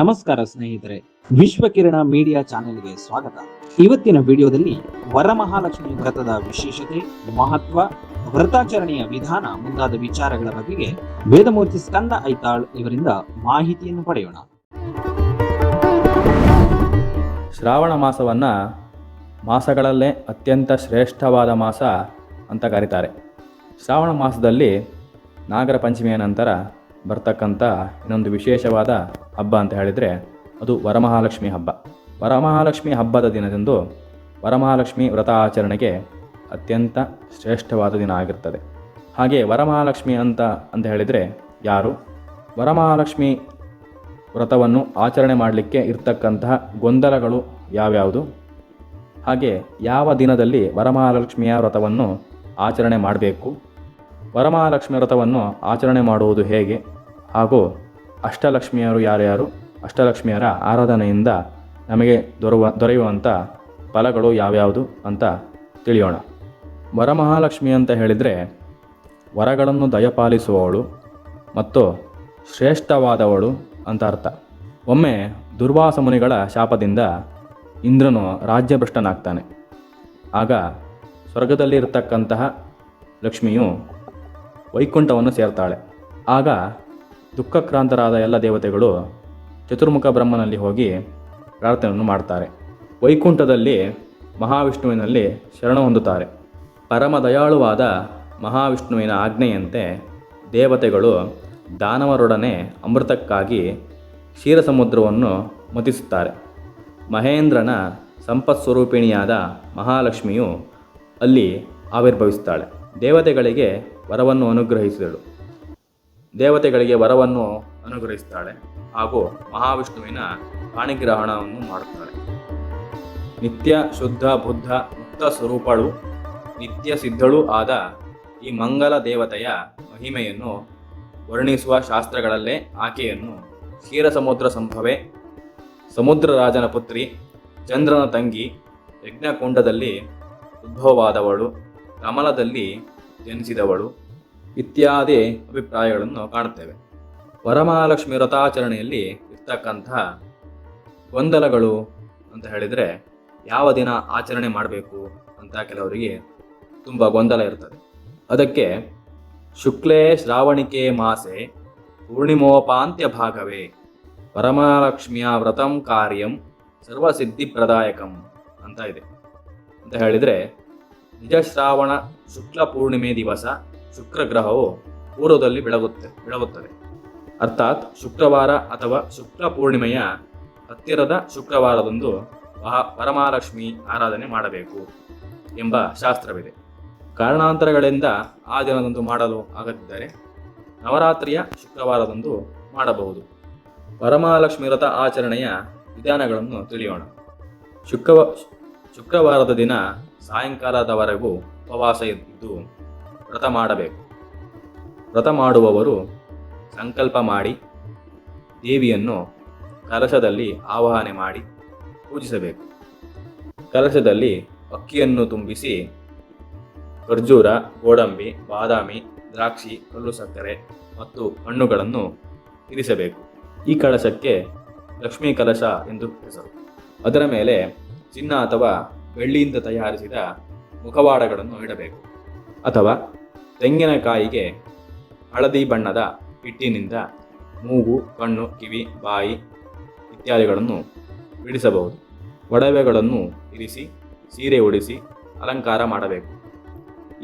ನಮಸ್ಕಾರ ಸ್ನೇಹಿತರೆ ವಿಶ್ವಕಿರಣ ಮೀಡಿಯಾ ಚಾನೆಲ್ಗೆ ಸ್ವಾಗತ. ಇವತ್ತಿನ ವಿಡಿಯೋದಲ್ಲಿ ವರಮಹಾಲಕ್ಷ್ಮಿ ವ್ರತದ ವಿಶೇಷತೆ, ಮಹತ್ವ, ವ್ರತಾಚರಣೆಯ ವಿಧಾನ ಮುಂತಾದ ವಿಚಾರಗಳ ಬಗ್ಗೆ ವೇದಮೂರ್ತಿ ಸ್ಕಂದ ಐತಾಳ್ ಇವರಿಂದ ಮಾಹಿತಿಯನ್ನು ಪಡೆಯೋಣ. ಶ್ರಾವಣ ಮಾಸವನ್ನ ಮಾಸಗಳಲ್ಲೇ ಅತ್ಯಂತ ಶ್ರೇಷ್ಠವಾದ ಮಾಸ ಅಂತ ಕರೀತಾರೆ. ಶ್ರಾವಣ ಮಾಸದಲ್ಲಿ ನಾಗರ ಪಂಚಮಿಯ ನಂತರ ಬರ್ತಕ್ಕಂಥ ಇನ್ನೊಂದು ವಿಶೇಷವಾದ ಹಬ್ಬ ಅಂತ ಹೇಳಿದರೆ ಅದು ವರಮಹಾಲಕ್ಷ್ಮಿ ಹಬ್ಬ. ವರಮಹಾಲಕ್ಷ್ಮಿ ಹಬ್ಬದ ದಿನದಂದು ವರಮಹಾಲಕ್ಷ್ಮಿ ವ್ರತ ಆಚರಣೆಗೆ ಅತ್ಯಂತ ಶ್ರೇಷ್ಠವಾದ ದಿನ ಆಗಿರ್ತದೆ. ಹಾಗೆ ವರಮಹಾಲಕ್ಷ್ಮಿ ಅಂತ ಅಂತ ಹೇಳಿದರೆ ಯಾರು? ವರಮಹಾಲಕ್ಷ್ಮಿ ವ್ರತವನ್ನು ಆಚರಣೆ ಮಾಡಲಿಕ್ಕೆ ಇರ್ತಕ್ಕಂತಹ ಗೊಂದಲಗಳು ಯಾವ್ಯಾವುದು? ಹಾಗೆ ಯಾವ ದಿನದಲ್ಲಿ ವರಮಹಾಲಕ್ಷ್ಮಿಯ ವ್ರತವನ್ನು ಆಚರಣೆ ಮಾಡಬೇಕು? ವರಮಹಾಲಕ್ಷ್ಮಿ ವ್ರತವನ್ನು ಆಚರಣೆ ಮಾಡುವುದು ಹೇಗೆ? ಹಾಗೂ ಅಷ್ಟಲಕ್ಷ್ಮಿಯರು ಯಾರ್ಯಾರು? ಅಷ್ಟಲಕ್ಷ್ಮಿಯರ ಆರಾಧನೆಯಿಂದ ನಮಗೆ ದೊರವ ದೊರೆಯುವಂಥ ಫಲಗಳು ಯಾವ್ಯಾವುದು ಅಂತ ತಿಳಿಯೋಣ. ವರಮಹಾಲಕ್ಷ್ಮಿ ಅಂತ ಹೇಳಿದರೆ ವರಗಳನ್ನು ದಯಪಾಲಿಸುವವಳು ಮತ್ತು ಶ್ರೇಷ್ಠವಾದವಳು ಅಂತ ಅರ್ಥ. ಒಮ್ಮೆ ದುರ್ವಾಸ ಮುನಿಗಳ ಶಾಪದಿಂದ ಇಂದ್ರನು ರಾಜ್ಯಭ್ರಷ್ಟನಾಗ್ತಾನೆ. ಆಗ ಸ್ವರ್ಗದಲ್ಲಿರತಕ್ಕಂತಹ ಲಕ್ಷ್ಮಿಯು ವೈಕುಂಠವನ್ನು ಸೇರ್ತಾಳೆ. ಆಗ ದುಃಖಕ್ರಾಂತರಾದ ಎಲ್ಲ ದೇವತೆಗಳು ಚತುರ್ಮುಖ ಬ್ರಹ್ಮನಲ್ಲಿ ಹೋಗಿ ಪ್ರಾರ್ಥನೆಯನ್ನು ಮಾಡ್ತಾರೆ. ವೈಕುಂಠದಲ್ಲಿ ಮಹಾವಿಷ್ಣುವಿನಲ್ಲಿ ಶರಣ ಹೊಂದುತ್ತಾರೆ. ಪರಮ ದಯಾಳುವಾದ ಮಹಾವಿಷ್ಣುವಿನ ಆಜ್ಞೆಯಂತೆ ದೇವತೆಗಳು ದಾನವರೊಡನೆ ಅಮೃತಕ್ಕಾಗಿ ಕ್ಷೀರಸಮುದ್ರವನ್ನು ಮತಿಸುತ್ತಾರೆ. ಮಹೇಂದ್ರನ ಸಂಪತ್ಸ್ವರೂಪಿಣಿಯಾದ ಮಹಾಲಕ್ಷ್ಮಿಯು ಅಲ್ಲಿ ಆವಿರ್ಭವಿಸುತ್ತಾಳೆ ದೇವತೆಗಳಿಗೆ ವರವನ್ನು ಅನುಗ್ರಹಿಸಿದಳು. ದೇವತೆಗಳಿಗೆ ವರವನ್ನು ಅನುಗ್ರಹಿಸ್ತಾಳೆ ಹಾಗೂ ಮಹಾವಿಷ್ಣುವಿನ ಪಾಣಿಗ್ರಹಣವನ್ನು ಮಾಡುತ್ತಾಳೆ. ನಿತ್ಯ ಶುದ್ಧ, ಬುದ್ಧ, ಮುಕ್ತ ಸ್ವರೂಪಳು, ನಿತ್ಯ ಸಿದ್ಧಳೂ ಆದ ಈ ಮಂಗಲ ದೇವತೆಯ ಮಹಿಮೆಯನ್ನು ವರ್ಣಿಸುವ ಶಾಸ್ತ್ರಗಳಲ್ಲೇ ಆಕೆಯನ್ನು ಕ್ಷೀರಸಮುದ್ರ ಸಂಭವೆ, ಸಮುದ್ರ ರಾಜನ ಪುತ್ರಿ, ಚಂದ್ರನ ತಂಗಿ, ಯಜ್ಞಕುಂಡದಲ್ಲಿ ಉದ್ಭವವಾದವಳು, ಕಮಲದಲ್ಲಿ ಜನಿಸಿದವಳು ಇತ್ಯಾದಿ ಅಭಿಪ್ರಾಯಗಳನ್ನು ಕಾಣುತ್ತೇವೆ. ವರಮಹಾಲಕ್ಷ್ಮಿ ವ್ರತಾಚರಣೆಯಲ್ಲಿ ಇರ್ತಕ್ಕಂತಹ ಗೊಂದಲಗಳು ಅಂತ ಹೇಳಿದರೆ ಯಾವ ದಿನ ಆಚರಣೆ ಮಾಡಬೇಕು ಅಂತ ಕೆಲವರಿಗೆ ತುಂಬ ಗೊಂದಲ ಇರ್ತದೆ. ಅದಕ್ಕೆ ಶುಕ್ಲೇ ಶ್ರಾವಣಿಕೆ ಮಾಸೆ ಪೂರ್ಣಿಮೋಪಾಂತ್ಯ ಭಾಗವೇ ಪರಮಲಕ್ಷ್ಮಿಯ ವ್ರತಂ ಕಾರ್ಯಂ ಸರ್ವಸಿದ್ಧಿಪ್ರದಾಯಕಂ ಅಂತ ಇದೆ. ಅಂತ ಹೇಳಿದರೆ ನಿಜ ಶ್ರಾವಣ ಶುಕ್ಲ ಪೂರ್ಣಿಮೆ ದಿವಸ ಶುಕ್ರ ಗ್ರಹವು ಪೂರ್ವದಲ್ಲಿ ಬೆಳಗುತ್ತೆ ಬೆಳಗುತ್ತದೆ ಅರ್ಥಾತ್ ಶುಕ್ರವಾರ ಅಥವಾ ಶುಕ್ರ ಪೂರ್ಣಿಮೆಯ ಹತ್ತಿರದ ಶುಕ್ರವಾರದಂದು ಪರಮಾಲಕ್ಷ್ಮಿ ಆರಾಧನೆ ಮಾಡಬೇಕು ಎಂಬ ಶಾಸ್ತ್ರವಿದೆ. ಕಾರಣಾಂತರಗಳಿಂದ ಆ ದಿನದಂದು ಮಾಡಲು ಆಗದಿದ್ದರೆ ನವರಾತ್ರಿಯ ಶುಕ್ರವಾರದಂದು ಮಾಡಬಹುದು. ಪರಮಾಲಕ್ಷ್ಮಿ ವ್ರತ ಆಚರಣೆಯ ವಿಧಾನಗಳನ್ನು ತಿಳಿಯೋಣ. ಶುಕ್ರವ, ಶುಕ್ರವಾರದ ದಿನ ಸಾಯಂಕಾಲದವರೆಗೂ ಉಪವಾಸ ಇದ್ದು ವ್ರತ ಮಾಡಬೇಕು. ವ್ರತ ಮಾಡುವವರು ಸಂಕಲ್ಪ ಮಾಡಿ, ದೇವಿಯನ್ನು ಕಲಶದಲ್ಲಿ ಆವಾಹನೆ ಮಾಡಿ ಪೂಜಿಸಬೇಕು. ಕಲಶದಲ್ಲಿ ಅಕ್ಕಿಯನ್ನು ತುಂಬಿಸಿ ಖರ್ಜೂರ, ಗೋಡಂಬಿ, ಬಾದಾಮಿ, ದ್ರಾಕ್ಷಿ, ಕಲ್ಲು ಸಕ್ಕರೆ ಮತ್ತು ಹಣ್ಣುಗಳನ್ನು ಇರಿಸಬೇಕು. ಈ ಕಳಶಕ್ಕೆ ಲಕ್ಷ್ಮೀ ಕಲಶ ಎಂದು ಹೆಸರು. ಅದರ ಮೇಲೆ ಚಿನ್ನ ಅಥವಾ ಬೆಳ್ಳಿಯಿಂದ ತಯಾರಿಸಿದ ಮುಖವಾಡಗಳನ್ನು ಇಡಬೇಕು. ಅಥವಾ ತೆಂಗಿನಕಾಯಿಗೆ ಹಳದಿ ಬಣ್ಣದ ಹಿಟ್ಟಿನಿಂದ ಮೂಗು, ಕಣ್ಣು, ಕಿವಿ, ಬಾಯಿ ಇತ್ಯಾದಿಗಳನ್ನು ಬಿಡಿಸಬಹುದು. ಒಡವೆಗಳನ್ನು ಇರಿಸಿ, ಸೀರೆ ಉಡಿಸಿ, ಅಲಂಕಾರ ಮಾಡಬೇಕು.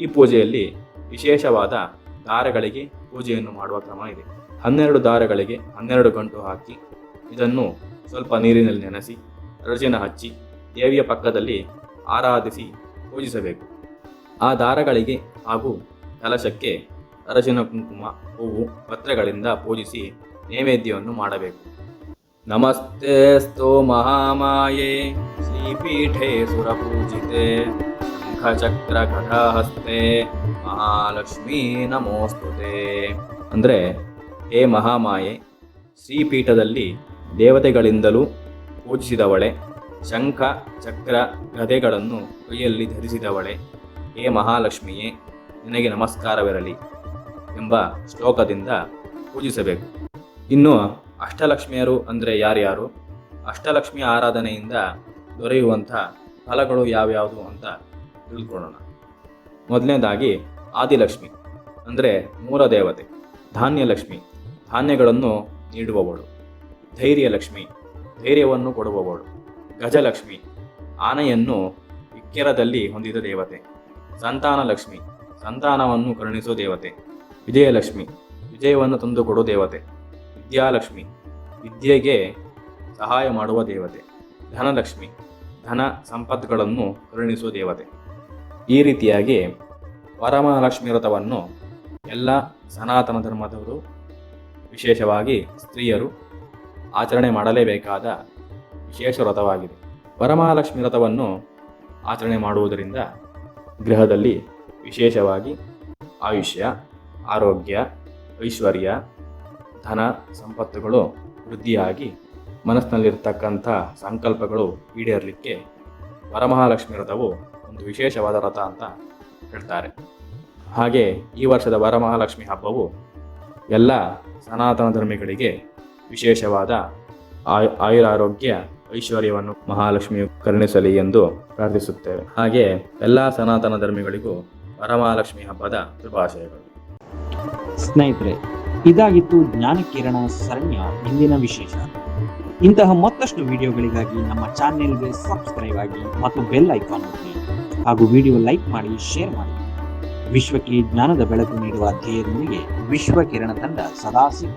ಈ ಪೂಜೆಯಲ್ಲಿ ವಿಶೇಷವಾದ ದಾರಗಳಿಗೆ ಪೂಜೆಯನ್ನು ಮಾಡುವ ಕ್ರಮ ಇದೆ. ಹನ್ನೆರಡು ದಾರಗಳಿಗೆ ಹನ್ನೆರಡು ಗಂಟು ಹಾಕಿ, ಇದನ್ನು ಸ್ವಲ್ಪ ನೀರಿನಲ್ಲಿ ನೆನೆಸಿ ರಜಿನ ಹಚ್ಚಿ, ದೇವಿಯ ಪಕ್ಕದಲ್ಲಿ ಆರಾಧಿಸಿ ಪೂಜಿಸಬೇಕು. ಆ ದಾರಗಳಿಗೆ ಹಾಗೂ ಕಲಶಕ್ಕೆ ಅರಶಿನ ಕುಂಕುಮ, ಹೂವು, ಪತ್ರಗಳಿಂದ ಪೂಜಿಸಿ ನೈವೇದ್ಯವನ್ನು ಮಾಡಬೇಕು. ನಮಸ್ತೆ ಸ್ತೋ ಮಹಾಮಾಯೆ, ಶ್ರೀಪೀಠೆ ಸುರಪೂಜಿತೆ, ಶಂಖಚಕ್ರ ಕಟಹಸ್ತೆ, ಮಹಾಲಕ್ಷ್ಮೀ ನಮೋಸ್ತುತೆ. ಅಂದರೆ ಹೇ ಮಹಾಮಾಯೆ, ಶ್ರೀಪೀಠದಲ್ಲಿ ದೇವತೆಗಳಿಂದಲೂ ಪೂಜಿಸಿದವಳೆ, ಶಂಖ, ಚಕ್ರ, ಗದೆಗಳನ್ನು ಕೈಯಲ್ಲಿ ಧರಿಸಿದವಳೆ, ಹೇ ಮಹಾಲಕ್ಷ್ಮಿಯೇ ನಿನಗೆ ನಮಸ್ಕಾರವಿರಲಿ ಎಂಬ ಶ್ಲೋಕದಿಂದ ಪೂಜಿಸಬೇಕು. ಇನ್ನು ಅಷ್ಟಲಕ್ಷ್ಮಿಯರು ಅಂದರೆ ಯಾರ್ಯಾರು? ಅಷ್ಟಲಕ್ಷ್ಮಿ ಆರಾಧನೆಯಿಂದ ದೊರೆಯುವಂಥ ಫಲಗಳು ಯಾವ್ಯಾವುದು ಅಂತ ತಿಳ್ಕೊಳ್ಳೋಣ. ಮೊದಲನೇದಾಗಿ ಆದಿಲಕ್ಷ್ಮಿ, ಅಂದರೆ ಮೂಲ ದೇವತೆ ಧಾನ್ಯಲಕ್ಷ್ಮಿ, ಧಾನ್ಯಗಳನ್ನು ನೀಡುವವಳು. ಧೈರ್ಯಲಕ್ಷ್ಮಿ, ಧೈರ್ಯವನ್ನು ಕೊಡುವವಳು. ಗಜಲಕ್ಷ್ಮಿ, ಆನೆಯನ್ನು ಇಕ್ಕೆರದಲ್ಲಿ ಹೊಂದಿದ ದೇವತೆ. ಸಂತಾನಲಕ್ಷ್ಮಿ ಸಂತಾನವನ್ನು ಕರುಣಿಸುವ ದೇವತೆ. ವಿಜಯಲಕ್ಷ್ಮಿ. ವಿಜಯವನ್ನು ತಂದುಕೊಡುವ ದೇವತೆ. ವಿದ್ಯಾಲಕ್ಷ್ಮಿ. ವಿದ್ಯೆಗೆ ಸಹಾಯ ಮಾಡುವ ದೇವತೆ. ಧನಲಕ್ಷ್ಮಿ. ಧನ ಸಂಪತ್ಗಳನ್ನು ಕರುಣಿಸುವ ದೇವತೆ. ಈ ರೀತಿಯಾಗಿ ವರಮಹಾಲಕ್ಷ್ಮಿ ವ್ರತವನ್ನು ಎಲ್ಲ ಸನಾತನ ಧರ್ಮದವರು, ವಿಶೇಷವಾಗಿ ಸ್ತ್ರೀಯರು ಆಚರಣೆ ಮಾಡಲೇಬೇಕಾದ ವಿಶೇಷ ವ್ರತವಾಗಿದೆ. ವರಮಹಾಲಕ್ಷ್ಮಿ ವ್ರತವನ್ನು ಆಚರಣೆ ಮಾಡುವುದರಿಂದ ಗೃಹದಲ್ಲಿ ವಿಶೇಷವಾಗಿ ಆಯುಷ್ಯ, ಆರೋಗ್ಯ, ಐಶ್ವರ್ಯ, ಧನ ಸಂಪತ್ತುಗಳು ವೃದ್ಧಿಯಾಗಿ ಮನಸ್ಸಿನಲ್ಲಿರ್ತಕ್ಕಂಥ ಸಂಕಲ್ಪಗಳು ಈಡೇರಲಿಕ್ಕೆ ವರಮಹಾಲಕ್ಷ್ಮಿ ವ್ರತವು ಒಂದು ವಿಶೇಷವಾದ ವ್ರತ ಅಂತ ಹೇಳ್ತಾರೆ. ಹಾಗೆ ಈ ವರ್ಷದ ವರಮಹಾಲಕ್ಷ್ಮಿ ಹಬ್ಬವು ಎಲ್ಲ ಸನಾತನ ಧರ್ಮಿಗಳಿಗೆ ವಿಶೇಷವಾದ ಆಯು, ಆಯುರಾರೋಗ್ಯ, ಐಶ್ವರ್ಯವನ್ನು ಮಹಾಲಕ್ಷ್ಮಿಯು ಕರುಣಿಸಲಿ ಎಂದು ಪ್ರಾರ್ಥಿಸುತ್ತೇವೆ. ಹಾಗೆ ಎಲ್ಲ ಸನಾತನ ಧರ್ಮಿಗಳಿಗೂ ವರಮಹಾಲಕ್ಷ್ಮಿ ಹಬ್ಬದ ಶುಭಾಶಯಗಳು. ಸ್ನೇಹಿತರೆ, ಇದಾಗಿತ್ತು ಜ್ಞಾನಕಿರಣ ಸರಣಿಯ ಇಂದಿನ ವಿಶೇಷ. ಇಂತಹ ಮತ್ತಷ್ಟು ವಿಡಿಯೋಗಳಿಗಾಗಿ ನಮ್ಮ ಚಾನೆಲ್ಗೆ ಸಬ್ಸ್ಕ್ರೈಬ್ ಆಗಿ ಮತ್ತು ಬೆಲ್ ಐಕಾನ್ ಒತ್ತಿ ಹಾಗೂ ವಿಡಿಯೋ ಲೈಕ್ ಮಾಡಿ, ಶೇರ್ ಮಾಡಿ. ವಿಶ್ವಕ್ಕೆ ಜ್ಞಾನದ ಬೆಳಕು ನೀಡುವ ಧ್ಯೇಯದೊಂದಿಗೆ ವಿಶ್ವ ಕಿರಣ ತಂಡ ಸದಾ ಸಿದ್ಧ.